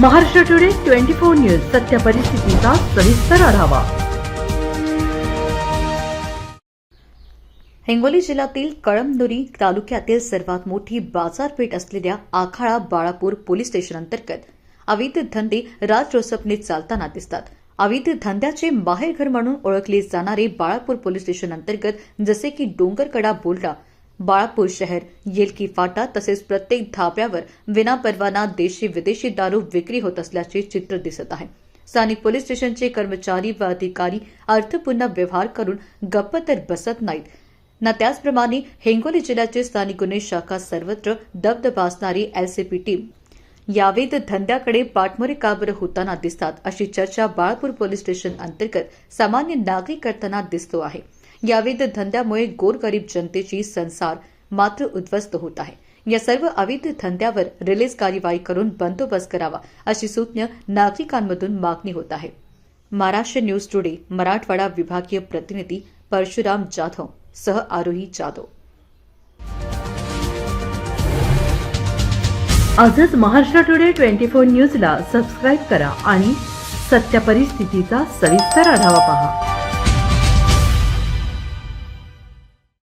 Maharashtra today twenty four news सत्य परिस्थितीचा सविस्तर आढावा. हिंगोली जिल्ह्यातील कळमनुरी तालुक्यातील सर्वात मोठी बाजारपेठ असलेल्या आखाळा बाळापूर पोलीस स्टेशन अंतर्गत अवैध धंदे राजरोसपणे चालताना दिसतात. अवैध धंद्याचे माहेरघर म्हणून ओळखले जाणारे बाळापूर पोलीस स्टेशन अंतर्गत जसे की डोंगरकडा बोलडा बाळापूर शहर. येलकी फाटा तसेच प्रत्येक धाब्यावर विनापरवाना देशी विदेशी दारू विक्री होत असल्याचे चित्र दिसत आहे. स्थानिक पोलीस स्टेशनचे कर्मचारी व अधिकारी अर्थपूर्ण व्यवहार करून गप्प तर बसत नाहीत. ना त्याचप्रमाणे हिंगोली जिल्ह्याचे स्थानिक गुन्हे शाखा सर्वत्र दबदबा असणारी एलसीपी टीम. यावेत धंद्याकडे पाठमोरे काबर होताना दिसतात अशी चर्चा बाळापूर पोलीस स्टेशन अंतर्गत सामान्य नागरिक करताना दिसतो आहे. यावेद धंद्यामुळे गोरगरीब जनतेची संसार मात्र उद्ध्वस्त होत आहे. या सर्व अवैध धंद्यावर रिलीज कार्यवाही करून बंदोबस्त करावा अशी सूचना नागरिकांमधून मागणी होत आहे. महाराष्ट्र न्यूज टुडे मराठवाडा विभागीय प्रतिनिधी परशुराम जाधव सह आरोही जाधव. आजच महाराष्ट्र टुडे ट्वेंटी फोर न्यूजला सबस्क्राईब करा आणि सत्य परिस्थितीचा सविस्तर आढावा पहा.